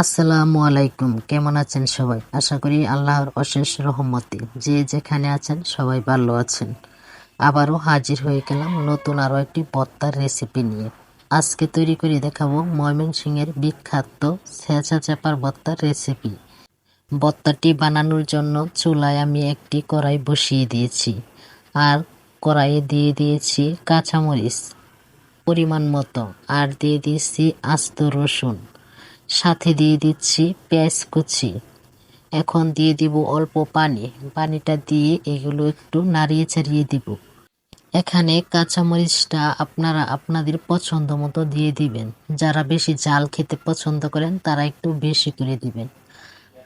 আসসালামু আলাইকুম। কেমন আছেন সবাই? আশা করি আল্লাহর অশেষ রহমতে যে যেখানে আছেন সবাই ভালো আছেন। আবারও হাজির হয়ে গেলাম নতুন আরও একটি ভর্তার রেসিপি নিয়ে। আজকে তৈরি করে দেখাবো ময়মনসিংহের বিখ্যাত ছেঁচা চাপার ভর্তার রেসিপি ভর্তাটি বানানোর জন্য চুলায় আমি একটি কড়াই বসিয়ে দিয়েছি আর কড়াইয়ে দিয়ে দিয়েছি কাঁচামরিচ পরিমাণ মতো। আর দিয়ে দিয়েছি আস্ত রসুন। সাথে দিয়ে দিচ্ছি পেঁয়াজ কুচি। এখন দিয়ে দিব অল্প পানি। পানিটা দিয়ে এগুলো একটু নাড়িয়ে চাড়িয়ে দিব। এখানে কাঁচামরিচটা আপনারা আপনাদের পছন্দ মতো দিয়ে দিবেন। যারা বেশি জাল খেতে পছন্দ করেন, তারা একটু বেশি করে দিবেন।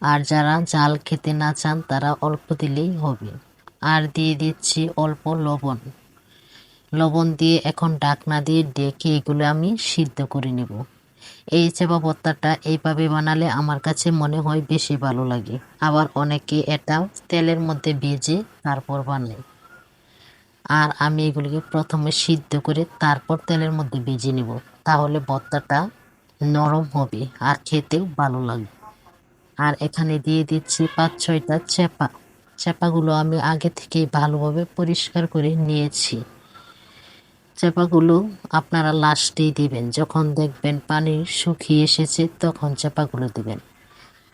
আর যারা জাল খেতে না চান, তারা অল্প দিলেই হবে। আর দিয়ে দিচ্ছি অল্প লবণ। লবণ দিয়ে এখন ডাকনা দিয়ে ডেকে এগুলো আমি সিদ্ধ করে নেব। এই চেপা ভর্তাটা এইভাবে বানালে আমার কাছে মনে হয় বেশি ভালো লাগে। আবার অনেকে এটা তেলের মধ্যে ভেজে তারপর বানায়। আর আমি এগুলিকে প্রথমে সিদ্ধ করে তারপর তেলের মধ্যে ভেজে নেব। তাহলে ভর্তাটা নরম হবে আর খেতেও ভালো লাগবে। আর এখানে দিয়ে দিচ্ছি পাঁচ ছয়টা চেপা চেপাগুলো আমি আগে থেকেই ভালোভাবে পরিষ্কার করে নিয়েছি। চাপাগুলো আপনারা লাস্টেই দিবেন। যখন দেখবেন পানি শুকিয়ে এসেছে, তখন চাপাগুলো দিবেন।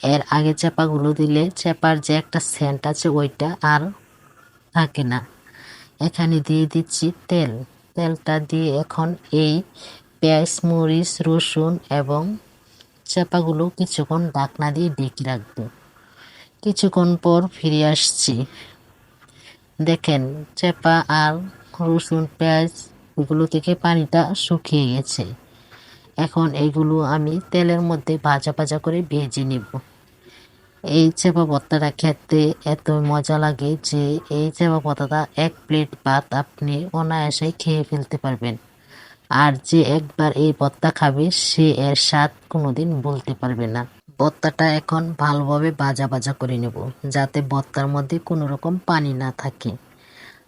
এর আগে চাপাগুলো দিলে চাপার যে একটা সেন্ট আছে, ওইটা আর থাকে না। এখানে দিয়ে দিচ্ছি তেল। তেলটা দিয়ে এখন এই পেঁয়াজ, মরিচ, রসুন এবং চাপাগুলো কিছুক্ষণ ডাকনা দিয়ে ডেকে রাখব। কিছুক্ষণ পর ফিরে আসছি। দেখেন, চেপা আর রসুন, পেঁয়াজ এগুলো থেকে পানিটা শুকিয়ে গেছে। এখন এগুলো আমি তেলের মধ্যে ভাজা ভাজা করে ভেজে নেব। এই চেপা ভর্তাটা খেতে এত মজা লাগে যে এই চেপা ভর্তাটা এক প্লেট ভাত আপনি অনায়াসে খেয়ে ফেলতে পারবেন। আর যে একবার এই ভর্তা খাবে, সে এর স্বাদ কোনোদিন বলতে পারবে না। ভর্তাটা এখন ভালোভাবে ভাজা ভাজা করে নেব, যাতে ভর্তার মধ্যে কোনো রকম পানি না থাকে।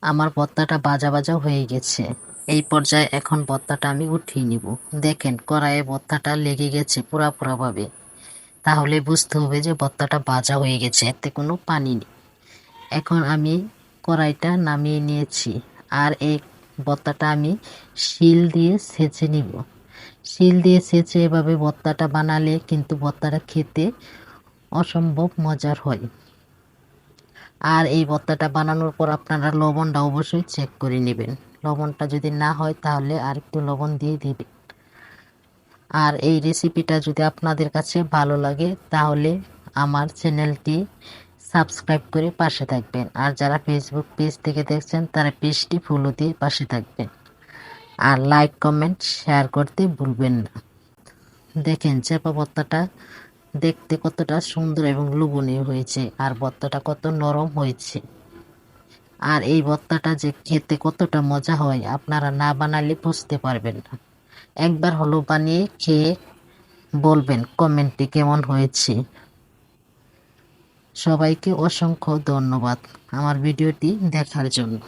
আমার ভর্তাটা ভাজা ভাজা হয়ে গেছে। এই পর্যায়ে এখন ভর্তাটা আমি উঠিয়ে নিব। দেখেন, কড়াইয়ে ভর্তাটা লেগে গেছে পুরা পুরাভাবে। তাহলে বুঝতে হবে যে ভর্তাটা ভাজা হয়ে গেছে, এতে কোনো পানি নেই। এখন আমি কড়াইটা নামিয়ে নিয়েছি আর এই ভর্তাটা আমি শিল দিয়ে সেচে নিব। শিল দিয়ে সেচে এভাবে ভর্তাটা বানালে কিন্তু ভর্তাটা খেতে অসম্ভব মজার হয়। আর এই ভর্তাটা বানানোর পর আপনারা লবণটা অবশ্যই চেক করে নেবেন। লবণটা যদি না হয় তাহলে আর একটু লবণ দিয়ে দিবেন আর এই রেসিপিটা যদি আপনাদের কাছে ভালো লাগে, তাহলে আমার চ্যানেলটি সাবস্ক্রাইব করে পাশে থাকবেন। আর যারা ফেসবুক পেজ থেকে দেখছেন, তারা পেজটি ফলো দিয়ে পাশে থাকবেন। আর লাইক কমেন্ট শেয়ার করতে ভুলবেন না। দেখেন, চেপা ভর্তাটা দেখতে কতটা সুন্দর এবং লোভনীয় হয়েছে। আর ভর্তাটা কত নরম হয়েছে। আর এই ভর্তাটা যে খেতে কতটা মজা হয়, আপনারা না বানালে বুঝতে পারবেন না। একবার হলো বানিয়ে খেয়ে বলবেন কমেন্টটি কেমন হয়েছে। সবাইকে অসংখ্য ধন্যবাদ আমার ভিডিওটি দেখার জন্য।